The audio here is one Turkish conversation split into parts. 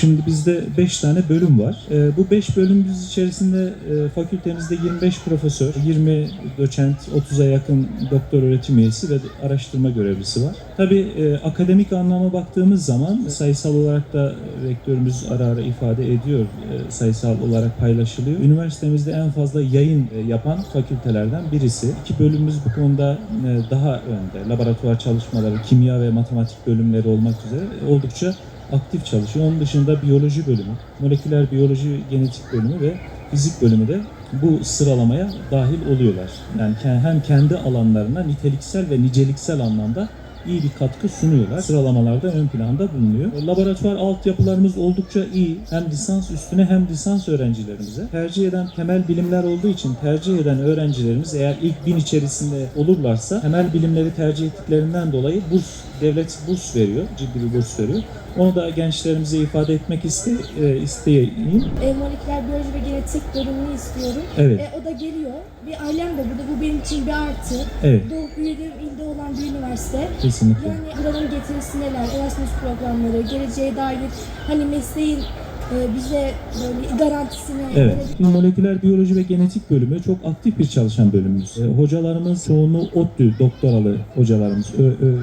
Şimdi bizde 5 tane bölüm var. Ee, bu 5 bölümümüz içerisinde e, fakültemizde 25 profesör, 20 doçent, 30'a yakın doktor öğretim üyesi ve araştırma görevlisi var. Tabii e, akademik anlama baktığımız zaman sayısal olarak da rektörümüz ara ara ifade ediyor, e, sayısal olarak paylaşılıyor. Üniversitemizde en fazla yayın e, yapan fakültelerden birisi. İki bölümümüz bu konuda e, daha önde. Laboratuvar çalışmaları, kimya ve matematik bölümleri olmak üzere oldukça aktif çalışıyor. Onun dışında biyoloji bölümü, moleküler biyoloji genetik bölümü ve fizik bölümü de bu sıralamaya dahil oluyorlar. Yani hem kendi alanlarına niteliksel ve niceliksel anlamda iyi bir katkı sunuyorlar. Sıralamalarda ön planda bulunuyor. Laboratuvar altyapılarımız oldukça iyi. Hem lisans üstüne hem lisans öğrencilerimize. Tercih eden temel bilimler olduğu için tercih eden öğrencilerimiz eğer ilk bin içerisinde olurlarsa temel bilimleri tercih ettiklerinden dolayı burs, devlet burs veriyor. Ciddi bir burs veriyor. Onu da gençlerimize ifade etmek iste, e, isteyeyim. E, moleküler biyoloji ve genetik bölümünü istiyorum. Evet. E, o da geliyor. Bir ailem de burada. Bu benim için bir artı. Evet, Doğup büyüdüğüm ilde olan bir üniversite. kesinlikle. Yani buranın getirisi neler? Erasmus programları, geleceğe dair hani mesleğin e, bize böyle garantisini Evet. Şimdi moleküler biyoloji ve genetik bölümü çok aktif bir çalışan bölümümüz. E, hocalarımız çoğunluğu ODTÜ doktoralı hocalarımız.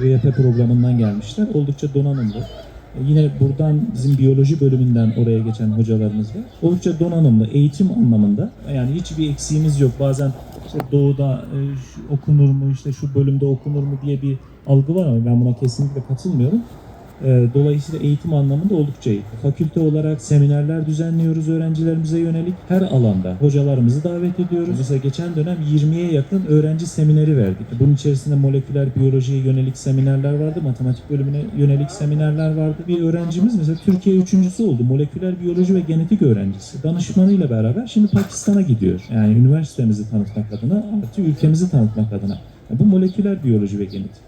ÖYP programından gelmişler. Oldukça donanımlı. E, Yine buradan bizim biyoloji bölümünden oraya geçen hocalarımız var. Oldukça donanımlı, eğitim anlamında. Yani hiçbir eksiğimiz yok. Bazen işte doğuda e, okunur mu, işte şu bölümde okunur mu diye bir algı var ama ben buna kesinlikle katılmıyorum. Ee, Dolayısıyla eğitim anlamında oldukça iyi. Fakülte olarak seminerler düzenliyoruz öğrencilerimize yönelik. Her alanda hocalarımızı davet ediyoruz. Mesela geçen dönem 20'ye yakın öğrenci semineri verdik. Bunun içerisinde moleküler biyolojiye yönelik seminerler vardı, matematik bölümüne yönelik seminerler vardı. Bir öğrencimiz mesela Türkiye üçüncüsü oldu. Moleküler biyoloji ve genetik öğrencisi. Danışmanıyla beraber şimdi Pakistan'a gidiyor. Yani üniversitemizi tanıtmak adına, artı ülkemizi tanıtmak adına. Bu moleküler biyoloji ve genetik.